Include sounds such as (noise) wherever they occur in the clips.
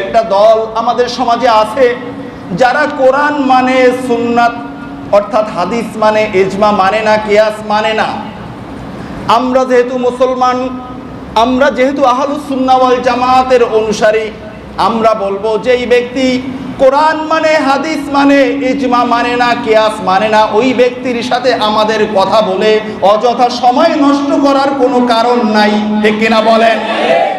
একটা দল আমাদের সমাজে আছে, যারা কোরআন মানে সুন্নাত, অর্থাৎ হাদিস মানে এজমা মানে না, কিয়াস মানে না। আমরা যেহেতু মুসলমান, আমরা যেহেতু আহলুস সুন্নাওয়াল জামাতের অনুসারী, আমরা বলব যে এই ব্যক্তি কোরআন মানে হাদিস মানে ইজমা মানে না, কিয়াস মানে না, ওই ব্যক্তির সাথে আমাদের কথা বলে অযথা সময় নষ্ট করার কোনো কারণ নাই, ঠিক কিনা বলেন?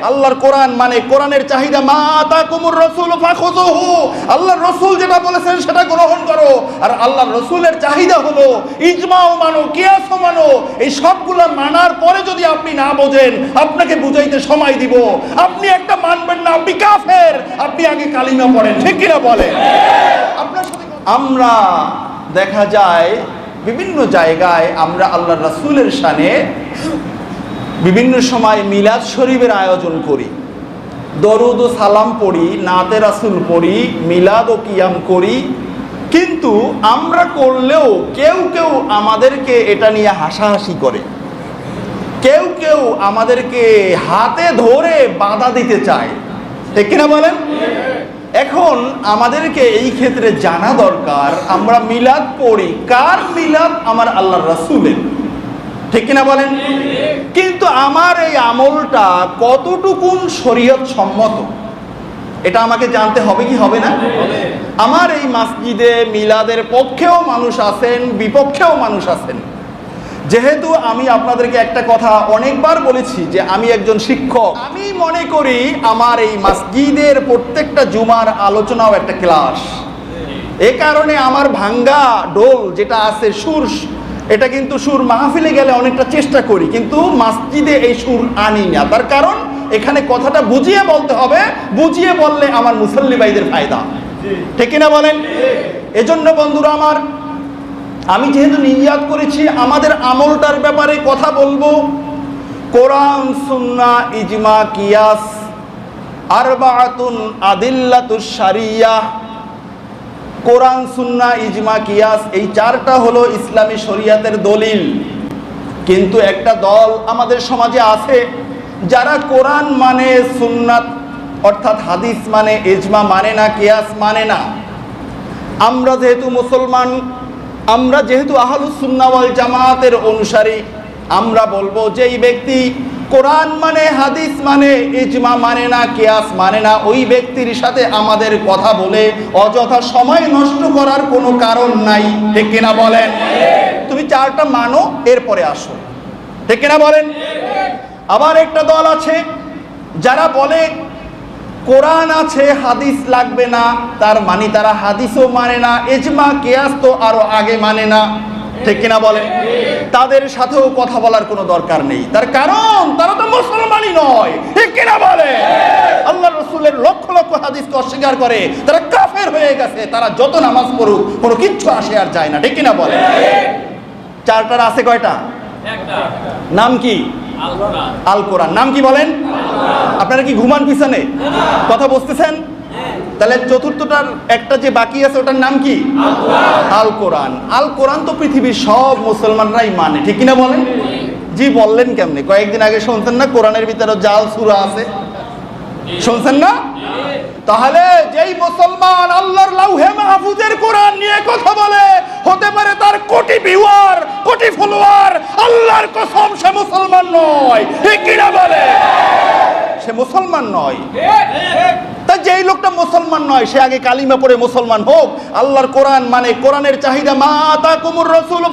আল্লাহর কোরআন মানে কোরআনের চাহিদা, মা তা কুমুর রসুল ফাখুযুহু। আল্লাহর রসুল যেটা বলেছেন সেটা গ্রহণ করো। আর আল্লাহর রসুলের চাহিদা হলো ইজমাও মানো, কিয়াসও মানো। এই সবগুলো মানার পরে যদি আপনি না বোঝেন, আপনাকে বুঝাইতে সময় দিব। আপনি একটা মানবেন না, আপনি কাফের। আপনি আগে কালিমা পড়েন, ঠিক কিনা বলেন? আপনার আমরা দেখা যায় বিভিন্ন জায়গায় আমরা আল্লাহ রাসূলের শানে বিভিন্ন সময় মিলাদ শরীফের আয়োজন করি। দরুদ ও সালাম পড়ি, নাতে রাসুল পড়ি, মিলাদ ও কিয়াম করি। কিন্তু আমরা করলেও কেউ কেউ আমাদেরকে এটা নিয়ে হাসাহাসি করে। কেউ কেউ আমাদেরকে হাতে ধরে বাধা দিতে চায়। ঠিক কিনা বলেন? এখন আমাদেরকে এই ক্ষেত্রে জানা দরকার, আমরা মিলাদ পড়ি। কার মিলাদ? আমার আল্লাহ রাসুলের। ঠিক কিনা বলেন? কিন্তু আমার এই আমলটা কতটুকুন শরীয়ত সম্মত? এটা আমাকে জানতে হবে কি হবে না? আমার এই মসজিদে মিলাদের পক্ষেও মানুষ আছেন বিপক্ষেও মানুষ আছেন। যেহেতু আমি আপনাদেরকে একটা কথা অনেকবার বলেছি যে আমি একজন শিক্ষক। আমি মনে করি আমার এই মসজিদের প্রত্যেকটা জুমার আলোচনাও একটা ক্লাস। এ কারণে আমার ভাঙ্গা ডোল যেটা আছে সুর এটা কিন্তু সুর মাহফিলে গেলে অনেকটা চেষ্টা করি, কিন্তু মাসজিদে এই সুর আনি না। তার কারণ, এখানে কথাটা বুঝিয়ে বলতে হবে, বুঝিয়ে বললে আমার মুসল্লি ভাইদের ফায়দা। ঠিক না বলেন? এজন্য বন্ধুরা আমার, আমি যেহেতু নিয়াত করেছি, আমাদের আমলটার ব্যাপারে কথা বলব। কোরআন, সুন্না, ইজমা, কিয়াস, আরবাআতুন আদিল্লাতুশ শারিয়াহ কোরআন, সুন্না, ইজমা, কিয়াস, এই চারটা হলো ইসলামী শরিয়াতের দলিল। কিন্তু একটা দল আমাদের সমাজে আছে, যারা কোরআন মানে সুন্নাত, অর্থাৎ হাদিস মানে এজমা মানে না, কিয়াস মানে না। আমরা যেহেতু মুসলমান, আমরা যেহেতু আহলুস সুন্নাওয়াল জামাতের অনুসারী, আমরা বলব যে এই ব্যক্তি কোরআন মানে হাদিস মানে ইজমা মানে না, কিয়াস মানে না, ওই ব্যক্তির সাথে আমাদের কথা বলে অযথা সময় নষ্ট করার কোনো কারণ নাই। ঠিক কিনা বলেন? তুমি চারটা মানো, এরপরে আসো। ঠিক কিনা বলেন? আবার একটা দল আছে, যারা বলে, কোরআন আছে, হাদিস লাগবে না, তার মানে তারা হাদিসও মানে না এজমা কেয়াস তো আরও আগে মানে না। ঠিক কিনা বলে তাদের সাথেও কথা বলার কোনো দরকার নেই। তার কারণ তারা তো মুসলমানই নয়। ঠিক কিনা বলে আল্লাহ রসুলের লক্ষ লক্ষ হাদিসকে অস্বীকার করে তারা কাফের হয়ে গেছে। তারা যত নামাজ পড়ুক কোনো কিচ্ছু আসে আর যায় না। ঠিক কিনা বলে চারটার আছে কয়টা? নাম কি? আল কোরআন। নাম কি বলেন? আপনারা কি ঘুমান পিছনে? কথা বুঝতেছেন তাহলে চতুর্থটার একটা যে বাকি আছে ওটার নাম কি? আল কোরআন আল কোরআন তো পৃথিবীর সব মুসলমানরাই মানে ঠিক কিনা বলেন? জি বললেন কেমনে? কয়েকদিন আগে শুনছেন না কোরআনের ভিতরে জাল সুরা আছে? শুনছেন না? তাহলে যেই মুসলমান আল্লাহর লাউহে মাহফুজের কোরআন নিয়ে কথা বলে হতে পারে তার কোটি ভিউয়ার কোটি ফলোয়ার আল্লাহর কসম সে মুসলমান নয়। ঠিক কিনা বলে সে মুসলমান নয়। তা যেই লোকটা মুসলমান নয়, সে আগে কালিমা পড়ে মুসলমান হোক। আল্লাহর কোরআন মানে কোরআনের চাহিদা মা তা কুমুর রসুল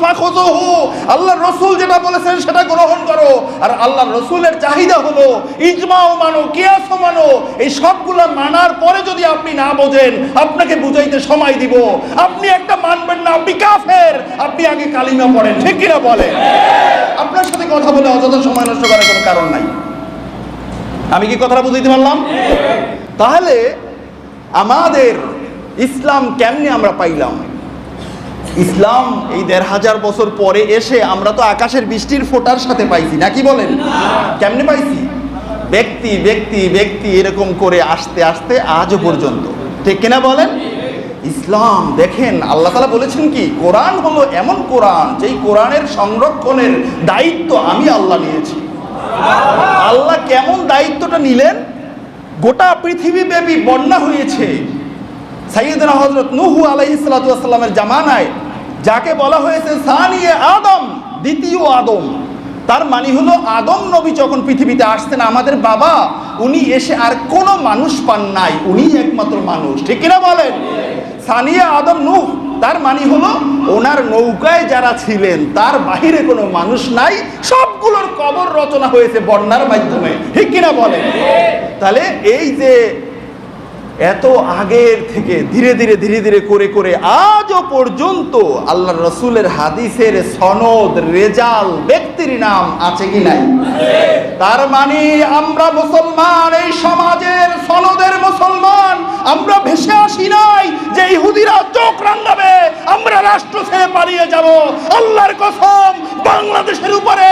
আল্লাহর রসুল যেটা বলেছেন, সেটা গ্রহণ করো। আর আল্লাহর রসুলের চাহিদা হলো, ইজমাও মানো, কিয়াসও মানো। এই সবগুলো মানার পরে যদি আপনি না বোঝেন, আপনাকে বুঝাইতে সময় দিব। আপনি একটা মানবেন না, আপনি কাফের। আপনি আগে কালিমা পড়েন, ঠিক কিনা বলে আপনার সাথে কথা বলে অযথা সময় নষ্ট করার কোনো কারণ নাই। আমি কি কথাটা বুঝাইতে পারলাম? তাহলে আমাদের ইসলাম কেমনে আমরা পাইলাম? ইসলাম এই দেড় হাজার বছর পরে এসে আমরা তো আকাশের বৃষ্টির ফোটার সাথে পাইছি নাকি বলেন? কেমনে পাইছি? ব্যক্তি ব্যক্তি ব্যক্তি এরকম করে আসতে আসতে আজও পর্যন্ত। ঠিক কিনা বলেন? ইসলাম, দেখেন, আল্লাহ তালা বলেছেন কি? কোরআন হলো এমন কোরআন, যেই কোরআনের সংরক্ষণের দায়িত্ব আমি আল্লাহ নিয়েছি। আল্লাহ কেমন দায়িত্বটা নিলেন? গোটা পৃথিবীব্যাপী বন্যা হয়েছে। সাইয়েদনা হজরত নুহু আলাইসালামের জামানায় যাকে বলা হয়েছে সানিয়ে আদম, দ্বিতীয় আদম। তার মানে হলো আদম নবী যখন পৃথিবীতে আসতেন আমাদের বাবা, উনি এসে আর কোনো মানুষ পান নাই। উনি একমাত্র মানুষ। ঠিক কিনা বলেন? সানিয়া আদম নূহ তার মানে হলো ওনার নৌকায় যারা ছিলেন তার বাহিরে কোনো মানুষ নাই সবগুলোর কবর রচনা হয়েছে বন্যার মাধ্যমে। ঠিক কিনা বলেন? তাহলে এই যে এত আগের থেকে ধীরে ধীরে ধীরে ধীরে করে করে আজও পর্যন্ত আল্লাহ রসুলের হাদিসের সনদ রেজাল ব্যক্তির নাম আছে কি নাই? তার মানে আমরা মুসলমান এই সমাজের সনদের মুসলমান। আমরা ভেসে আসি নাই যে ইহুদিরা চোখ রান্নাবে আমরা রাষ্ট্র ছেড়ে পালিয়ে যাব। আল্লাহর কসম, বাংলাদেশের উপরে,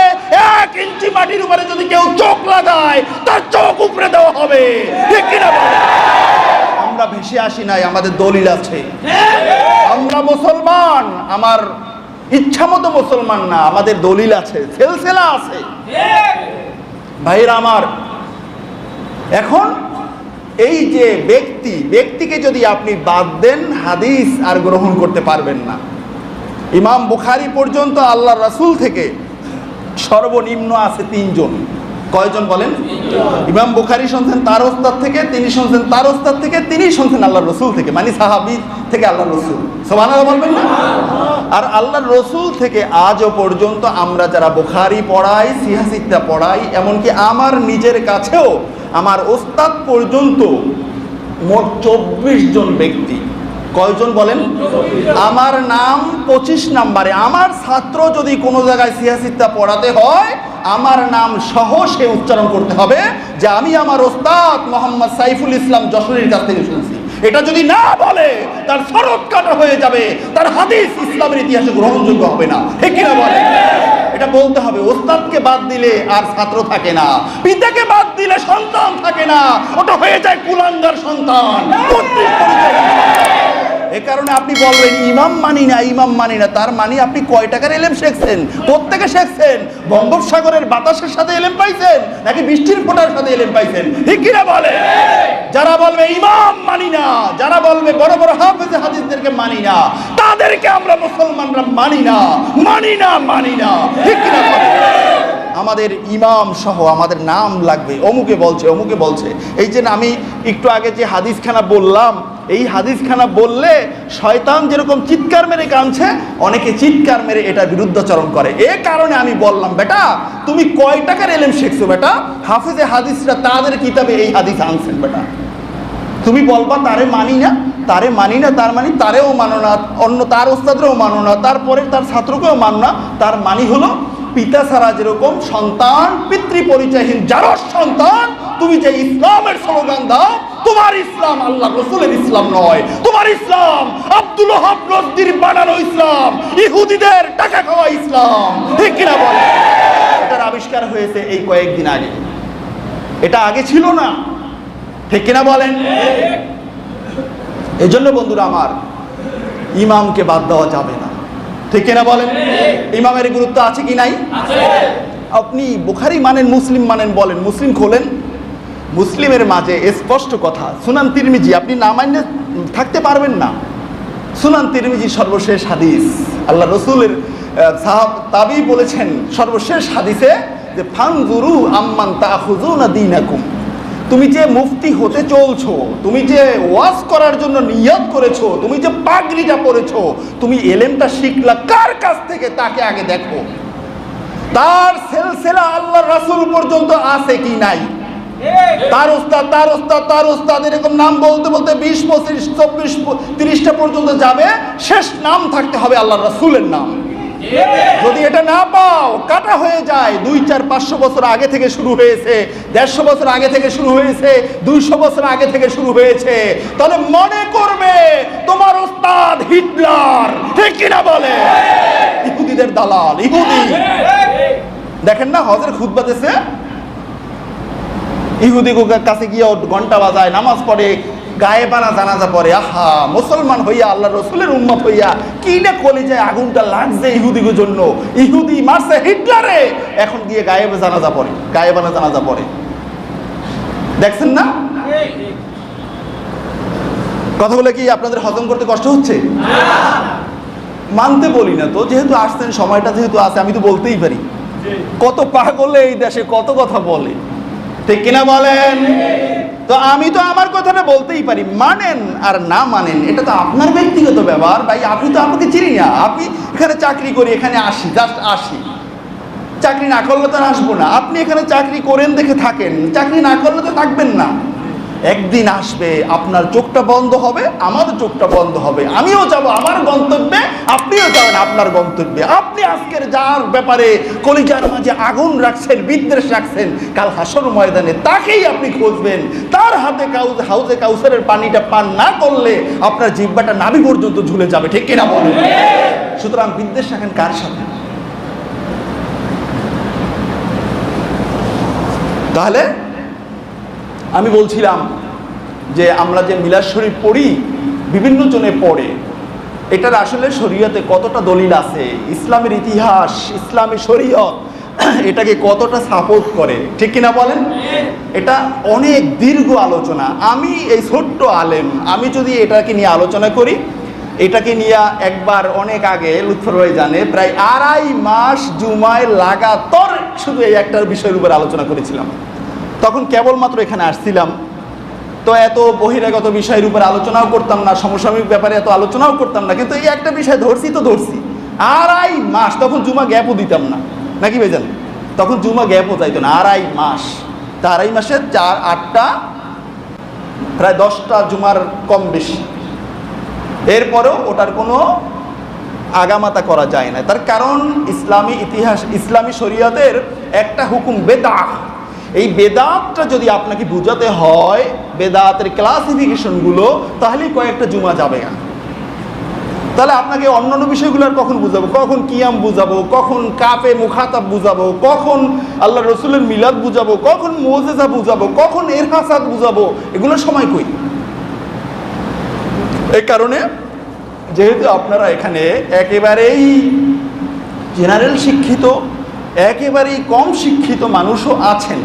এক ইঞ্চি মাটির উপরে যদি কেউ চোখ লাগায়, তার চোখ উপরে দেওয়া হবে? আমরা ভেসে আসি নাই, আমাদের দলিল আছে। আমরা মুসলমান, আমার ইচ্ছা মতো মুসলমান না, আমাদের দলিল আছে, সেলসেলা আছে। ভাইরা আমার, এখন এই যে ব্যক্তি ব্যক্তিকে যদি আপনি বাদ দেন হাদিস আর গ্রহণ করতে পারবেন না। ইমাম বুখারি পর্যন্ত আল্লাহ রাসূল থেকে সর্বনিম্ন আছে তিনজন। কয়জন বলেন? ইমাম বুখারি শুনছেন তার ওস্তাদ থেকে তিনি শুনছেন তার ওস্তাদ থেকে তিনি শুনছেন আল্লাহ রসুল থেকে মানে সাহাবি থেকে আল্লাহ রসুল। সোমান বলবেন না? আর আল্লাহ রসুল থেকে আজও পর্যন্ত আমরা যারা বুখারি পড়াই সিহাসিকটা পড়াই এমনকি আমার নিজের কাছেও আমার ওস্তাদ পর্যন্ত মোট চব্বিশ জন ব্যক্তি। কয়জন বলেন? আমার নাম পঁচিশ নাম্বারে। আমার ছাত্র যদি কোনো জায়গায় সিয়াসিত্তা পড়াতে হয়, আমার নাম সহ সে উচ্চারণ করতে হবে, যে আমি আমার ওস্তাদ মোহাম্মদ সাইফুল ইসলাম যশোরের কাছ থেকে শুনছি। এটা যদি না বলে, তার শরৎ কাটা হয়ে যাবে, তার হাদিস ইসলামের ইতিহাসে গ্রহণযোগ্য হবে না। ঠিক কিনা বলে এটা বলতে হবে, ওস্তাদকে বাদ দিলে আর ছাত্র থাকে না, পিতাকে বাদ দিলে সন্তান থাকে না, ওটা হয়ে যায় কুলাঙ্গার সন্তান। এ কারণে আপনি বলবেন, ইমাম মানি না, ইমাম মানি না। তার মানে আপনি কয় টাকার এলেম শেখছেন? কোত্থেকে শিখছেন? বঙ্গোপসাগরের বাতাসের সাথে এলেম পাইছেন? নাকি বৃষ্টির ফোটার সাথে এলেম পাইছেন? ঠিক কিনা বলে? যারা বলবে, ইমাম মানি না, যারা বলবে, বড় বড় হাফেজ হাদিসদেরকে মানি না, তাদেরকে আমরা মুসলমানরা মানি না মানি না মানি না। ঠিক কিনা বলে? আমাদের ইমাম সহ আমাদের নাম লাগবে। অমুকে বলছে অমুকে বলছে। এই যে আমি একটু আগে যে হাদিসখানা বললাম, এই হাদিসখানা বললে শয়তান যেরকম চিৎকার মেরে কাঁদছে, অনেকে চিৎকার মেরে এটা বিরুদ্ধাচরণ করে। এ কারণে আমি বললাম, বেটা, তুমি কয় টাকার এলেম শিখছো, বেটা? হাফিজে হাদিসরা তাদের কিতাবে এই হাদিস আনছেন, বেটা। তুমি বলবা, তারে মানি না, তারে মানি না, তার মানে তারেও মানো না, অন্য তার ওস্তাদরেও মানো না তারপরে তার ছাত্রকেও মানো না, তার মানি হলো পিতা ছাড়া যেরকম সন্তান পিতৃ পরিচয়হীন যারও সন্তান তুমি যে ইসলামের স্লোগান দাও তোমার ইসলাম আল্লাহ রসুলের ইসলাম নয়। তোমার ইসলাম আব্দুল হাব বানানো ইসলাম ইহুদিদের টাকা খাওয়া ইসলাম। ঠিক কিনা বলে এটার আবিষ্কার হয়েছে এই কয়েকদিন আগে। এটা আগে ছিল না। ঠিক কিনা বলেন? এই জন্য বন্ধুরা আমার ইমামকে বাদ দেওয়া যাবে না। ঠিক কিনা বলেন? ইমামের গুরুত্ব আছে কি নাই? আপনি বুখারি মানেন মুসলিম মানেন বলেন মুসলিম খোলেন? মুসলিমের মাঝে স্পষ্ট কথা সুনান তিরমিজি আপনি না মান্য থাকতে পারবেন না। সুনান তিরমিজি সর্বশেষ হাদিস আল্লাহ রসুলের সাহাব তাবি বলেছেন সর্বশেষ হাদিসে যে ফানজুরু আম্মান তাহুজুনা দিনাকুম। তুমি যে মুফতি হতে চলছো, তুমি যে ওয়াজ করার জন্য নিয়ত করেছ, তুমি যে পাগড়িটা পরেছো, তুমি এলেমটা শিখলা, কার কাছ থেকে তাকে আগে দেখো? তার সেলসেলা আল্লাহ রাসূল পর্যন্ত আছে কি নাই? তার ওস্তাদ তার ওস্তাদ তার ওস্তাদ, এরকম নাম বলতে বলতে বিশ, পঁচিশ, চব্বিশ, তিরিশটা পর্যন্ত যাবে। শেষ নাম থাকতে হবে আল্লাহ রাসূলের নাম। যদি এটা না পাও, কাটা হয়ে যায়। দুই, চার, পাঁচশো বছর আগে থেকে শুরু হয়েছে, দেড়শো বছর আগে থেকে শুরু হয়েছে, দুইশো বছর আগে থেকে শুরু হয়েছে। তাহলে মনে করবে তোমার ওস্তাদ হিটলার। ঠিক কিনা বলে? ইহুদিদের দালাল, ইহুদি। দেখেন না, হজের খুদ্া দেশে ইহুদি কাছে গিয়ে ঘণ্টা বাজায়, নামাজ পড়ে গায়ে বানা জানাজা পড়ে, আহা, মুসলমান হইয়া আল্লাহ রসুলের উন্মত হইয়া কি না কলে যায় আগুনটা লাগছে ইহুদিগোর জন্য। ইহুদি মারছে হিটলারে। এখন গিয়ে গায়ে জানাজা পড়ে গায়ে বানা জানাজা পড়ে। দেখছেন না? কথাগুলো কি আপনাদের হজম করতে কষ্ট হচ্ছে? মানতে বলি না তো, যেহেতু আসছেন, সময়টা যেহেতু আছে, আমি তো বলতেই পারি। কত পাগলে এই দেশে, কত কথা বলে। ঠিক কিনা বলেন? তো আমি তো আমার কথাটা বলতেই পারি, মানেন আর না মানেন, এটা তো আপনার ব্যক্তিগত ব্যবহার ভাই, আপনি তো আমাকে চিনি না। আপনি এখানে চাকরি করি, এখানে আসি জাস্ট আসি। চাকরি না করলে তো আসব না। আপনি এখানে চাকরি করেন দেখে থাকেন। চাকরি না করলে তো থাকবেন না। একদিন আসবে, আপনার চোখটা বন্ধ হবে, আমার চোখটা বন্ধ হবে। আমিও যাব, আমার গন্তব্যে, আপনিও যাবেন আপনার গন্তব্যে। আপনি আজকের যার ব্যাপারে কলিজার মাঝে আগুন রাখছেন, বিদ্বেষ রাখছেন, কাল হাসর ময়দানে তাকেই আপনি খুঁজবেন। তার হাতে কাউজ হাউজে কাউসারের পানিটা পান না করলে আপনার জিব্বাটা নাভি পর্যন্ত ঝুলে যাবে, ঠিক কিনা বলেন? সুতরাং বিদ্বেষ রাখেন কার সাথে? তাহলে আমি বলছিলাম যে আমরা যে মিলাদ শরীফ পড়ি, বিভিন্ন জনে পড়ে, এটার আসলে শরীয়তে কতটা দলিল আছে? ইসলামের ইতিহাস ইসলামী শরীয়ত, (clears throat) এটাকে কতটা সাপোর্ট করে? ঠিক কিনা বলেন? এটা অনেক দীর্ঘ আলোচনা। আমি এই ছোট্ট আলেম, আমি যদি এটাকে নিয়ে আলোচনা করি, এটাকে নিয়ে একবার অনেক আগে লুৎফর ভাই জানে, প্রায় আড়াই মাস জুমায় লাগাতর শুধু এই একটার বিষয়ের উপর আলোচনা করেছিলাম। তখন কেবলমাত্র এখানে আসছিলাম। তো এত বহিরাগত বিষয়ের উপর আলোচনাও করতাম না, সমসাময়িক ব্যাপারে এত আলোচনাও করতাম না, কিন্তু এই একটা বিষয় ধরছি তো ধরছি। আড়াই মাস তখন জুমা গ্যাপও দিতাম না। নাকি বেজান তখন জুমা গ্যাপও চাইতো না, আড়াই মাস। তা আড়াই মাসে চার, আটটা, প্রায় দশটা জুমার কম বেশি। এরপরেও ওটার কোনো আগামাতা করা যায় না। তার কারণ ইসলামী ইতিহাস, ইসলামী শরীয়তের একটা হুকুম বেদা এই বেদাতটা যদি আপনাকে বুঝাতে হয়, বেদাতের ক্লাসিফিকেশনগুলো তাহলেই কয়েকটা জুমা যাবে। না তাহলে আপনাকে অন্যান্য বিষয়গুলো আর কখন বুঝাবো? কখন কিয়াম বুঝাবো? কখন কাপে মুখাতাব বুঝাবো? কখন আল্লাহ রসুলের মিলাদ বুঝাবো? কখন মোজেজা বুঝাবো? কখন এরহাসাদ বুঝাবো? এগুলো সময় কই? এই কারণে যেহেতু আপনারা এখানে একেবারেই জেনারেল শিক্ষিত, একেবারেই কম শিক্ষিত মানুষও আছেন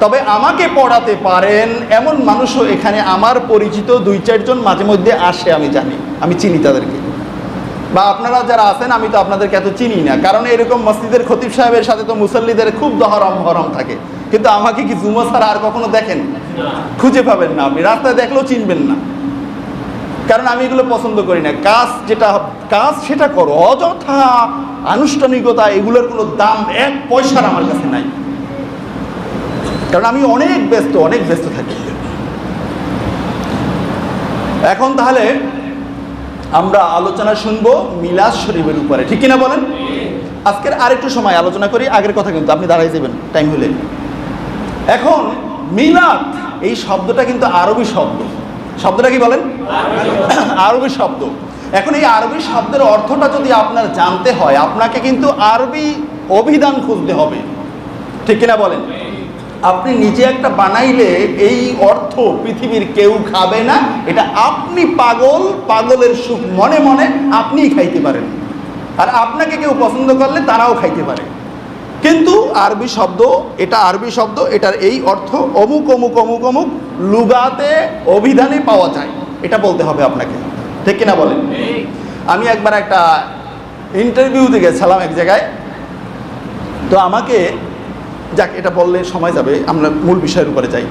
তবে আমাকে পড়াতে পারেন, এমন মানুষও এখানে আমার পরিচিত দুই চারজন মাঝে মধ্যে আসে, আমি জানি, আমি চিনি তাদেরকে। বা আপনারা যারা আছেন, আমি তো আপনাদেরকে এত চিনি না। কারণ এরকম মসজিদের খতিব সাহেবের সাথে তো মুসল্লিদের খুব দহরম হরম থাকে। কিন্তু আমাকে কি জুমা ছাড়া আর কখনো দেখেন? খুঁজে পাবেন না আপনি। রাস্তায় দেখলেও চিনবেন না। কারণ আমি এগুলো পছন্দ করি না। কাজ যেটা, কাজ সেটা করো। অযথা আনুষ্ঠানিকতা, এগুলোর কোনো দাম এক পয়সার আমার কাছে নাই। কারণ আমি অনেক ব্যস্ত অনেক ব্যস্ত থাকি। এখন তাহলে আমরা আলোচনা শুনব মিলাদ শরীফের উপরে, ঠিক কিনা বলেন? আজকের আরেকটু সময় আলোচনা করি, আগের কথা কিন্তু আপনি দাঁড়াই যাবেন, টাইম হলে। এখন মিলাদ, এই শব্দটা কিন্তু আরবি শব্দ। শব্দটা কি বলেন? আরবি শব্দ। এখন এই আরবি শব্দের অর্থটা যদি আপনার জানতে হয়, আপনাকে কিন্তু আরবি অভিধান খুঁজতে হবে। ঠিক কিনা বলেন? আপনি নিজে একটা বানাইলে এই অর্থ পৃথিবীর কেউ খাবে না। এটা আপনি পাগল, পাগলের সুখ মনে মনে আপনিই খাইতে পারেন। আর আপনাকে কেউ পছন্দ করলে তারাও খাইতে পারে। কিন্তু আরবি শব্দ, এটা আরবি শব্দ, এটার এই অর্থ অমুক অমুক অমুক অমুক লুগাতে অভিধানে পাওয়া যায়। এটা বলতে হবে আপনাকে। ঠিক কিনা বলেন? আমি একবার একটা ইন্টারভিউতে গেছিলাম এক জায়গায়। তো আমাকে যাক, এটা বললে সময় যাবে, আমরা মূল বিষয়ের উপরে যাই।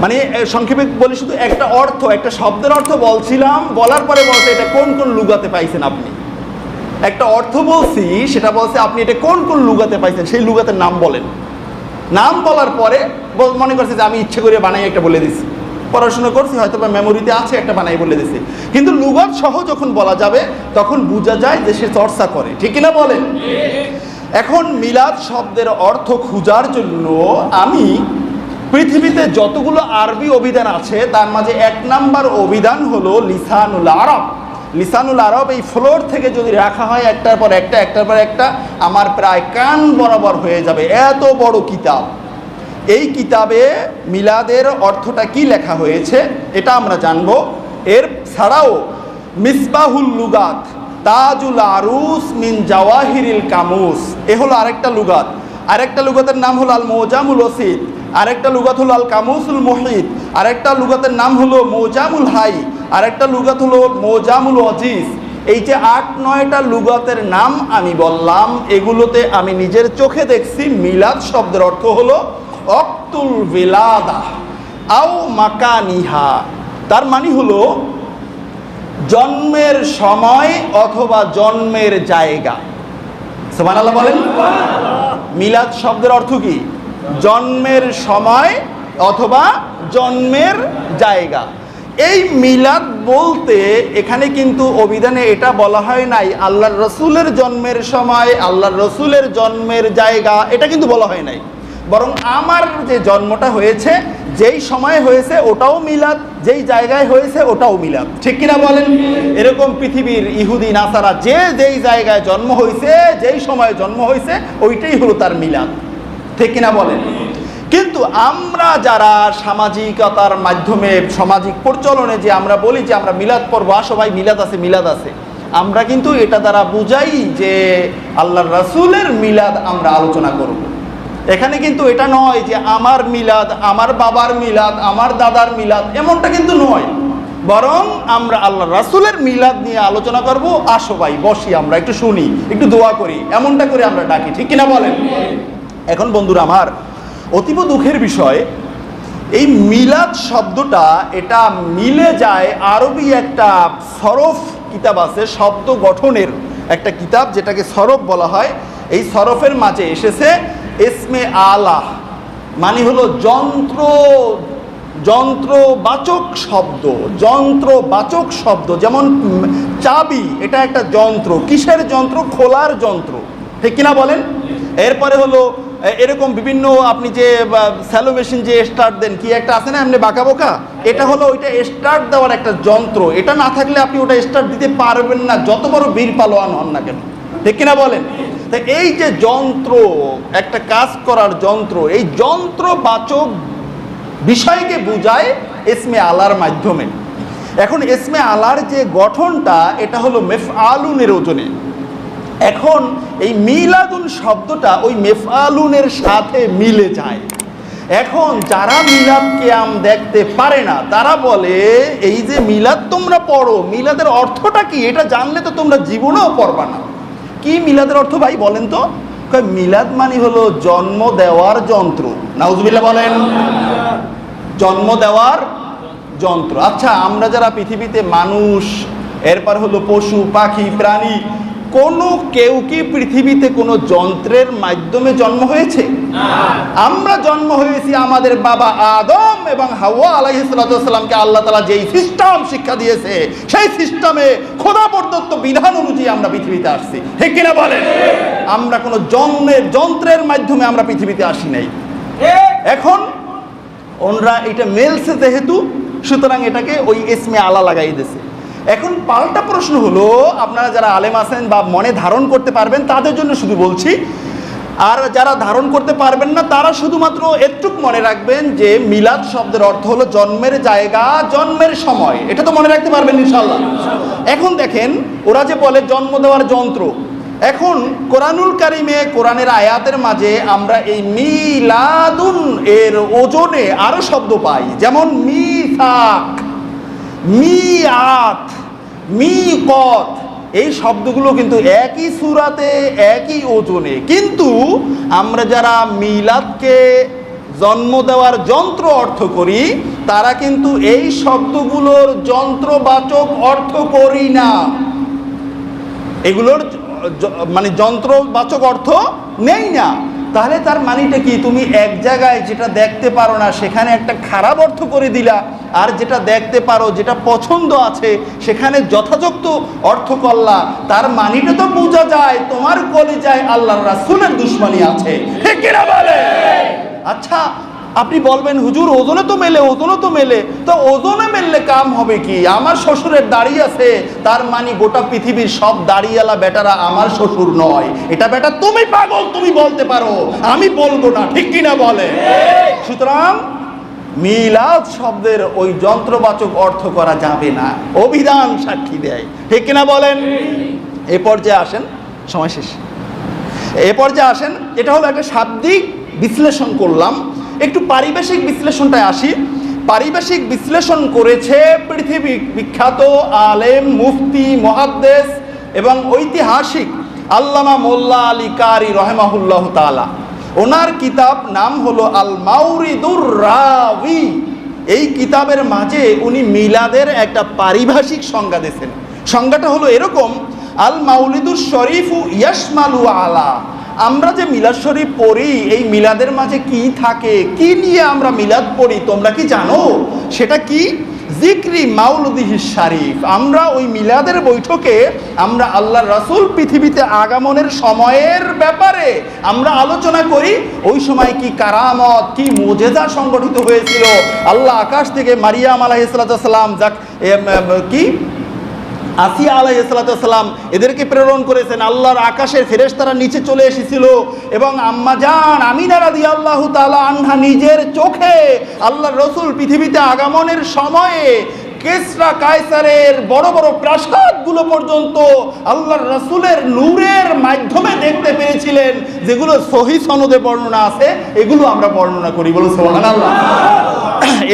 মানে সংক্ষেপে বলি শুধু একটা অর্থ, একটা শব্দের অর্থ বলছিলাম, বলার পরে বলছে এটা কোন কোন লুগাতে পাইছেন আপনি? একটা অর্থ বলছি, সেটা বলছে আপনি এটা কোন কোন লুগাতে পাইছেন, সেই লুগাতের নাম বলেন। নাম বলার পরে মনে করছে যে আমি ইচ্ছে করে বানাই একটা বলে দিছি। পড়াশোনা করছি, হয়তো বা মেমোরিতে আছে, একটা বানাই বলে দিছি। কিন্তু লুগাত সহ যখন বলা যাবে, তখন বোঝা যায় যে সে চর্চা করে। ঠিক কিনা বলেন? এখন মিলাদ শব্দের অর্থ খোঁজার জন্য আমি পৃথিবীতে যতগুলো আরবি অভিধান আছে, তার মাঝে এক নাম্বার অভিধান হলো লিসানুল আরব। লিসানুল আরব এই ফ্লোর থেকে যদি রাখা হয় একটার পর একটা, একটার পর একটা, আমার প্রায় কান বরাবর হয়ে যাবে। এত বড় কিতাব। এই কিতাবে মিলাদের অর্থটা কি লেখা হয়েছে, এটা আমরা জানব। এর ছাড়াও মিসবাহুল লুগাত তাজুল আরুস মিন জাওয়াহিরিল কামুস। এ হলো আরেকটা লুগাত। আরেকটা লুগাতের নাম হলো আল মোজামুল ওসিদ আরেকটা লুগাত হলো আল কামুসুল মহিদ আরেকটা লুগাতের নাম হলো মোজামুল হাই। আরেকটা লুগাত হলো মোজামুল অজিজ। এই যে আট, নয়টা লুগাতের নাম আমি বললাম, এগুলোতে আমি নিজের চোখে দেখছি। মিলাদ শব্দের অর্থ হলো অক্তুল বিলাদা আও মাকানিহা। তার মানে হলো জন্মের সময় অথবা জন্মের জায়গা। সোমান আল্লাহ বলেন। মিলাদ শব্দের অর্থ কি? জন্মের সময় অথবা জন্মের জায়গা। এই মিলাদ বলতে এখানে কিন্তু অভিধানে এটা বলা হয় নাই, আল্লাহর রসুলের জন্মের সময়, আল্লাহর রসুলের জন্মের জায়গা, এটা কিন্তু বলা হয় নাই। বরং আমার যে জন্মটা হয়েছে যেই সময় হয়েছে ওটাও মিলাদ, যেই জায়গায় হয়েছে ওটাও মিলাদ। ঠিক কিনা বলেন? এরকম পৃথিবীর ইহুদি, নাসারা, যে যেই জায়গায় জন্ম হয়েছে, যেই সময়ে জন্ম হয়েছে, ওইটাই হলো তার মিলাদ। ঠিক কিনা বলেন? কিন্তু আমরা যারা সামাজিকতার মাধ্যমে, সামাজিক প্রচলনে যে আমরা বলি যে আমরা মিলাদ পর্ব আসো ভাই, মিলাদ আছে মিলাদ আছে। আমরা কিন্তু এটা দ্বারা বুঝাই যে আল্লাহ রাসূলের মিলাদ আমরা আলোচনা করব। এখানে কিন্তু এটা নয় যে আমার মিলাদ, আমার বাবার মিলাদ, আমার দাদার মিলাদ, এমনটা কিন্তু নয়। বরং আমরা আল্লাহ রাসূলের মিলাদ নিয়ে আলোচনা করব, আসো ভাই, বসি আমরা, একটু শুনি, একটু দোয়া করি, এমনটা করে আমরা ডাকি, ঠিক কিনা বলেন? এখন বন্ধুরা আমার, অতীব দুঃখের বিষয়, এই মিলাদ শব্দটা এটা মিলে যায় আরবি একটা সরফ কিতাব আছে, শব্দ গঠনের একটা কিতাব, যেটাকে সরফ বলা হয়। এই সরফের মাঝে এসেছে এসমে আলাহ মানে হলো যন্ত্র, যন্ত্রবাচক শব্দ যন্ত্রবাচক শব্দ। যেমন চাবি, এটা একটা যন্ত্র। কিসের যন্ত্র? খোলার যন্ত্র। ঠিক কিনা বলেন? এরপরে হলো এরকম বিভিন্ন আপনি যে স্যালো মেশিন যে স্টার্ট দেন, কি একটা আছে না এমনি বাঁকা বোকা? এটা হলো ওইটা স্টার্ট দেওয়ার একটা যন্ত্র। এটা না থাকলে আপনি ওটা স্টার্ট দিতে পারবেন না, যত বড় বীর পালোয়ান হন না কেন? ঠিক কিনা বলেন? তা এই যে যন্ত্র, একটা কাজ করার যন্ত্র, এই যন্ত্রবাচক বিষয়কে বোঝায় এসমে আলার মাধ্যমে। এখন এসমে আলার যে গঠনটা, এটা হলো মেফ আলুনের ওজনে। এখন এই মিলাদুন শব্দটা ওই মেফআলুনের সাথে মিলে যায়। এখন যারা মিলাদ কেয়াম দেখতে পারে না, তারা বলে, এই যে মিলাদ তোমরা পড়ো, মিলাদের অর্থটা কি? এটা জানলে তো তোমরা জীবনেও পড়বা না। কি মিলাদের অর্থ ভাই বলেন তো? মিলাদ মানে হলো জন্ম দেওয়ার যন্ত্র। নাউজবিল্লা বলেন, জন্ম দেওয়ার যন্ত্র। আচ্ছা আমরা যারা পৃথিবীতে মানুষ, এরপর হলো পশু, পাখি, প্রাণী কোনো কেউ কি পৃথিবীতে কোনো যন্ত্রের মাধ্যমে জন্ম হয়েছে? আমরা জন্ম হয়েছি আমাদের বাবা আদম এবং হাওয়া আলাইসালামকে আল্লাহ তালা যেই সিস্টেম শিক্ষা দিয়েছে সেই সিস্টেমে খোদা প্রদত্ত বিধান অনুযায়ী আমরা পৃথিবীতে আসছি। ঠিক কিনা বলেন? আমরা কোনো জন্মের যন্ত্রের মাধ্যমে আমরা পৃথিবীতে আসি নাই। এখন ওনরা এটা মেলছে যেহেতু সুতরাং এটাকে ওই এসমে আলা লাগাই দিয়েছে। এখন পাল্টা প্রশ্ন হলো, আপনারা যারা আলেম আছেন বা মনে ধারণ করতে পারবেন, তাদের জন্য শুধু বলছি, আর যারা ধারণ করতে পারবেন না, তারা শুধুমাত্র এটুক মনে রাখবেন যে মিলাদ শব্দের অর্থ হলো জন্মের জায়গা, জন্মের সময়। এটা তো মনে রাখতে পারবেন ইনশাল্লাহ এখন দেখেন, ওরা যে বলে জন্ম দেওয়ার যন্ত্র, এখন কোরআনুল কারিমে কোরআনের আয়াতের মাঝে আমরা এই মিলাদুন এর ওজনে আরও শব্দ পাই, যেমন মিসাক, মিয়াত। মিকত। এই শব্দগুলো কিন্তু একই সুরাতে, একই ওজনে। কিন্তু আমরা যারা মিলাদকে জন্ম দেওয়ার যন্ত্র অর্থ করি, তারা কিন্তু এই শব্দগুলোর যন্ত্রবাচক অর্থ করি না। এগুলোর মানে যন্ত্রবাচক অর্থ নেই না। তাহলে তার মানিটা কি? তুমি এক জায়গায় যেটা দেখতে পারো না, সেখানে একটা খারাপ অর্থ করে দিলা, আর যেটা দেখতে পারো, যেটা পছন্দ আছে, সেখানে যথাযথ অর্থ করলা। তার মানিটা তো বোঝা যায়, তোমার কলিজায় আল্লাহ রাসুলের দুশ্মনী আছে। বলে? আচ্ছা আপনি বলবেন, হুজুর, ওজনে তো মেলে ওজনে তো মেলে। তো ওজনে মেললে কাম হবে কি? আমার শ্বশুরের দাড়ি আছে, তার মানে গোটা পৃথিবীর সব দাড়িওয়ালা বেটারা আমার শ্বশুর নয়। এটা বেটা, তুমি পাগল, তুমি বলতে পারো। আমি বলব না, ঠিক কিনা বলে? সুতরাং মিলাদ শব্দের ওই যন্ত্রবাচক অর্থ করা যাবে না। অভিধান সাক্ষী দেয়। ঠিক কিনা বলেন? এ পর্যায়ে আসেন, সময় শেষ। এ পর্যায়ে আসেন, এটা হলো একটা শাব্দিক বিশ্লেষণ করলাম। একটু পারিবেশিক বিশ্লেষণটায় আসি। পারিবেশিক বিশ্লেষণ করেছে পৃথিবী বিখ্যাত আলেম, মুফতি মহাদ্দেশ এবং ঐতিহাসিক আল্লামা মোল্লা আলী কারি রহেমাহুল্লাহ তালা ওনার কিতাব নাম হলো আল মাউরিদুর রাবি এই কিতাবের মাঝে উনি মিলাদের একটা পারিভাষিক সংজ্ঞা দিয়েছেন। সংজ্ঞাটা হলো এরকম আল মাউলিদুর শরীফু ইয়াসমালু আলা। আমরা যে মিলাদ শরীফ পড়ি, এই মিলাদের মাঝে কি থাকে? কি নিয়ে আমরা মিলাদ পড়ি, তোমরা কি জানো? সেটা কি? জিক্রি মাউলুদিহি শারিফ। আমরা ওই মিলাদের বৈঠকে আমরা আল্লাহ রাসূল পৃথিবীতে আগমনের সময়ের ব্যাপারে আমরা আলোচনা করি। ওই সময় কি কারামত, কি মোজেজা সংগঠিত হয়েছিল? আল্লাহ আকাশ থেকে মারিয়াম আলাইসালাম যাক কি? আসিয়া আলাই সালাম এদেরকে প্রেরণ করেছেন। আল্লাহর আকাশের ফেরেশতারা নিচে চলে এসেছিল এবং আম্মা জান, আমিনা রাদি আল্লাহ তালা আনহা নিজের চোখে আল্লাহর রসুল পৃথিবীতে আগমনের সময়ে কেসরা কায়সারের বড় বড় প্রাসাদগুলো পর্যন্ত আল্লাহর রসুলের নূরের মাধ্যমে দেখতে পেরেছিলেন যেগুলো সহি সনদে বর্ণনা আছে, এগুলো আমরা বর্ণনা করি বলো সোহান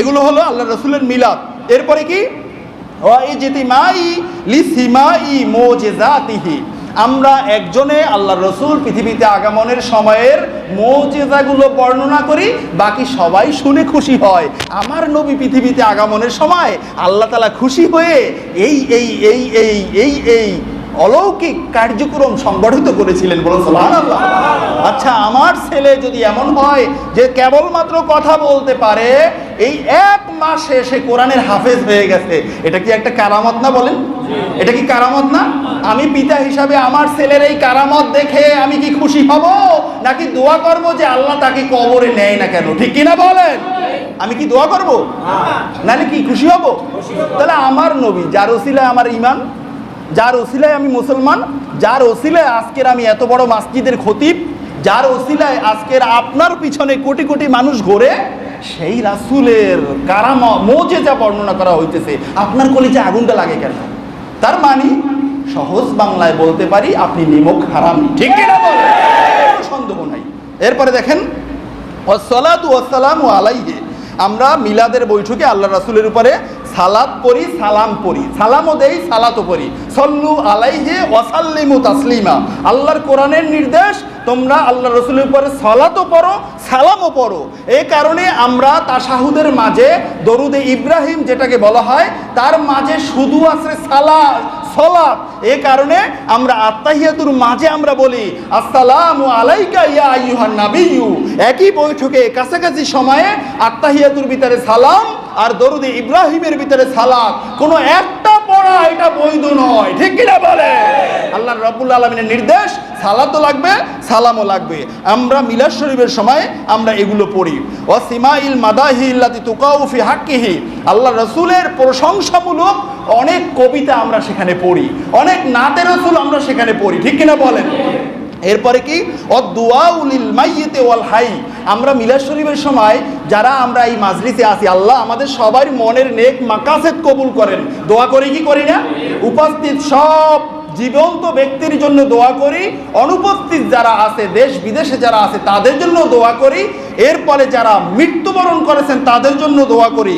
এগুলো হলো আল্লাহ রসুলের মিলাদ। এরপরে কি? আমরা একজনে আল্লাহ রসুল পৃথিবীতে আগমনের সময়ের মৌজেদাগুলো বর্ণনা করি, বাকি সবাই শুনে খুশি হয়। আমার নবী পৃথিবীতে আগমনের সময় আল্লাহ তালা খুশি হয়ে এই এই এই এই এই এই অলৌকিক কার্যক্রম সংগঠিত করেছিলেন বলো আচ্ছা আমার ছেলে যদি এমন হয় যে কেবলমাত্র কথা বলতে পারে এই এক মাসে সে কোরআনের হাফেজ হয়ে গেছে এটা কি একটা কারামত না বলেন? এটা কি কারামত না? আমি পিতা হিসাবে আমার ছেলের এই কারামত দেখে আমি কি খুশি হব? নাকি দোয়া করব যে আল্লাহ তাকে কবরে নেয় না কেন? ঠিক কিনা বলেন? আমি কি দোয়া করব? নাহলে কি খুশি হব। তাহলে আমার নবী যার ওসিলায় আমার ইমান যার ওসিলায় আমি মুসলমান, যার ওসিলায় আজকের আমি এত বড় মাসজিদের খতিব, যার ওসিলায় আজকের আপনার পিছনে কোটি কোটি মানুষ ঘোরে, সেই রাসুলের কারাম মোজে যা বর্ণনা করা হইতেছে। আপনার কলিজে আগুনটা লাগে কেন? তার মানে সহজ বাংলায় বলতে পারি, আপনি নিমক হারামি। ঠিক বলেন কোনো সন্দেহ নাই। এরপরে দেখেন ওসলাতু ওয়াসালামু আলাইহি। আমরা মিলাদের বৈঠকে আল্লাহ রাসূলের উপরে সালাত পড়ি, সালাম পড়ি। সালামও দেই, সালাতও পড়ি। সল্লু আলাইহি ওয়াসাল্লিমু তাসলিমা। আল্লাহর কোরআনের নির্দেশ, তোমরা আল্লাহ রসুলের উপরে সলাতও পড়ো, সালামও পড়ো। এই কারণে আমরা তাশাহুদের মাঝে দরুদে ইব্রাহিম যেটাকে বলা হয়, তার মাঝে শুধু আছে সালা সলাত এই কারণে আমরা আত্মাহিয়াতুর মাঝে আমরা বলি, আসসালামু আলাইকা ইয়া আইয়ুহান নাবিয়্যু। একই বৈঠকে, কাছাকাছি সময়ে আত্মাহিয়াতুর ভিতরে সালাম আর দরুদে ইব্রাহিমের ভিতরে সালাত, কোনো একটা পড়া এটা বৈধ নয়। ঠিক কিনা বলে? আল্লাহ রাব্বুল আলমিনের নির্দেশ, সালাতও লাগবে, সালামও লাগবে। আমরা মিলাদ শরীফের সময় আমরা এগুলো পড়ি। ও সিমাইল মাদাহি ইল্লাতি তুকাউফি হাক্কিহি। আল্লাহ রসুলের প্রশংসামূলক অনেক কবিতা আমরা সেখানে পড়ি। অনেক নাতে রসুল আমরা সেখানে পড়ি। ঠিক কিনা বলেন? এরপরে কি? অদুয়াউলিল মাইয়েতে ওয়াল হাই। আমরা মিলাদ শরীফের সময় যারা আমরা এই মাজলিসে আসি আল্লাহ আমাদের সবার মনের নেক মাকাসেদ কবুল করেন। দোয়া করি কি করি না? উপস্থিত সব জীবন্ত ব্যক্তির জন্য দোয়া করি। অনুপস্থিত যারা আছে, দেশ বিদেশে যারা আছে, তাদের জন্য দোয়া করি। এরপরে যারা মৃত্যুবরণ করেছেন তাদের জন্য দোয়া করি।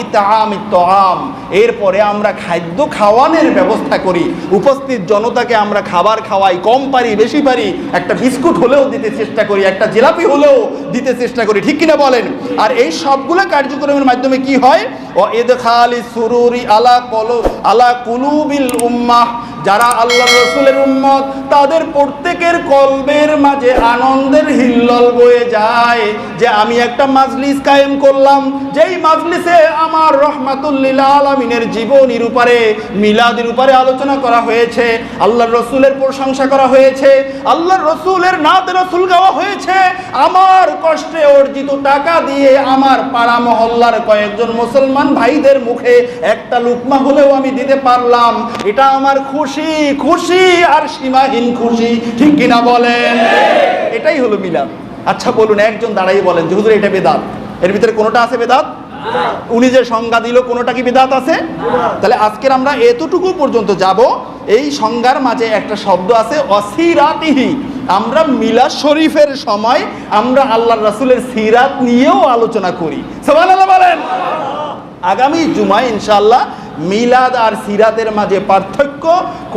ইতাম ইতাম এরপরে আমরা খাদ্য খাওয়ানোর ব্যবস্থা করি। উপস্থিত জনতাকে আমরা খাবার খাওয়াই, কম পারি, বেশি পারি। একটা বিস্কুট হলেও দিতে চেষ্টা করি, একটা জিলাপি হলেও দিতে চেষ্টা করি। ঠিক কিনা বলেন? আর এই সবগুলো কার্যক্রমের মাধ্যমে কি হয়? ও এদ খালি সুরুরি আলা কল আলা কুলুবিল উম্মাহ। যারা আল্লাহ রসুলের উম্মত, তাদের প্রত্যেকের কলবের মাঝে আনন্দের হিল্লল বয়ে যায় যে আমি একটা মাজলিস কায়েম করলাম, যেই মাজলিসে আমার রহমাতুল্লিল আলমিনের জীবনীর উপরে, মিলাদের উপরে আলোচনা করা হয়েছে আল্লাহ রসুলের প্রশংসা করা হয়েছে আল্লাহ রসুলের নাত রসুল গাওয়া হয়েছে, আমার কষ্টে অর্জিত টাকা দিয়ে আমার পাড়া মহল্লার কয়েকজন মুসলমান ভাইদের মুখে একটা লুকমা হলেও আমি দিতে পারলাম। এটা আমার খুশি খুশি আর সীমাহীন খুশি, ঠিক কিনা বলেন? এটাই হলো মিলাদ। আচ্ছা বলুন, একজন দাঁড়াই বলেন যে, হুজুর, এটা বেদাত। এর ভিতরে কোনোটা আছে বেদাত? উনি যে সংজ্ঞা দিল, কোনোটা কি বেদাত আছে? তাহলে আজকের আমরা এতটুকু পর্যন্ত যাব, এই সংজ্ঞার মাঝে একটা শব্দ আছে, অসিরাতিহি। আমরা মিলাদ শরীফের সময় আমরা আল্লাহ রাসূলের সিরাত নিয়েও আলোচনা করি। সুবহানাল্লাহ বলেন। আগামী জুমায় ইনশাআল্লাহ মিলাদ আর সিরাতের মাঝে পার্থক্য,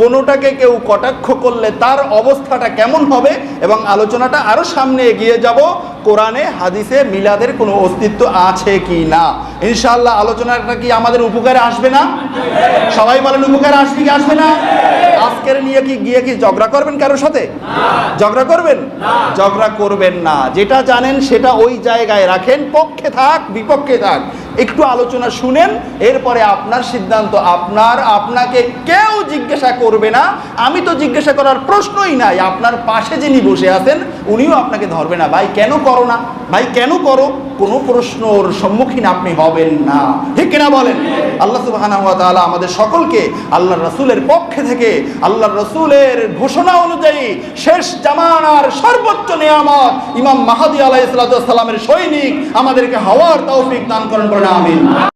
কোনোটাকে কেউ কটাক্ষ করলে তার অবস্থাটা কেমন হবে এবং আলোচনাটা আরও সামনে এগিয়ে যাব, কোরআনে, হাদিসে মিলাদের কোনো অস্তিত্ব আছে কি না? ইনশাল্লাহ আলোচনাটা কি আমাদের উপকারে আসবে না? সবাই বলেন উপকারে আসবে কি আসবে না? আজকের নিয়ে কি, গিয়ে কি ঝগড়া করবেন কারোর সাথে? ঝগড়া করবেন? ঝগড়া করবেন না। যেটা জানেন সেটা ওই জায়গায় রাখেন, পক্ষে থাক, বিপক্ষে থাক। একটু আলোচনা শুনেন, এরপরে আপনার সিদ্ধান্ত আপনার, আপনাকে কেউ জিজ্ঞাসা করবে না। আমি তো জিজ্ঞাসা করার প্রশ্নই নাই। আপনার পাশে যিনি বসে আছেন, উনিও আপনাকে ধরবে না। ভাই, কেন করো না? ভাই, কেন করো? কোনো প্রশ্নর সম্মুখীন আপনি হবেন না। ঠিক কিনা বলেন? আল্লাহ সুবহানাহু ওয়া তাআলা আমাদের সকলকে আল্লাহ রাসূলের পক্ষে থেকে আল্লাহ রাসূলের ঘোষণা অনুযায়ী শেষ জামানার সর্বোচ্চ নিয়ামত ইমাম মাহাদি আলাইহিস সালামের সৈনিক আমাদেরকে হওয়ার তৌফিক দান করেন বলেন, আমিন।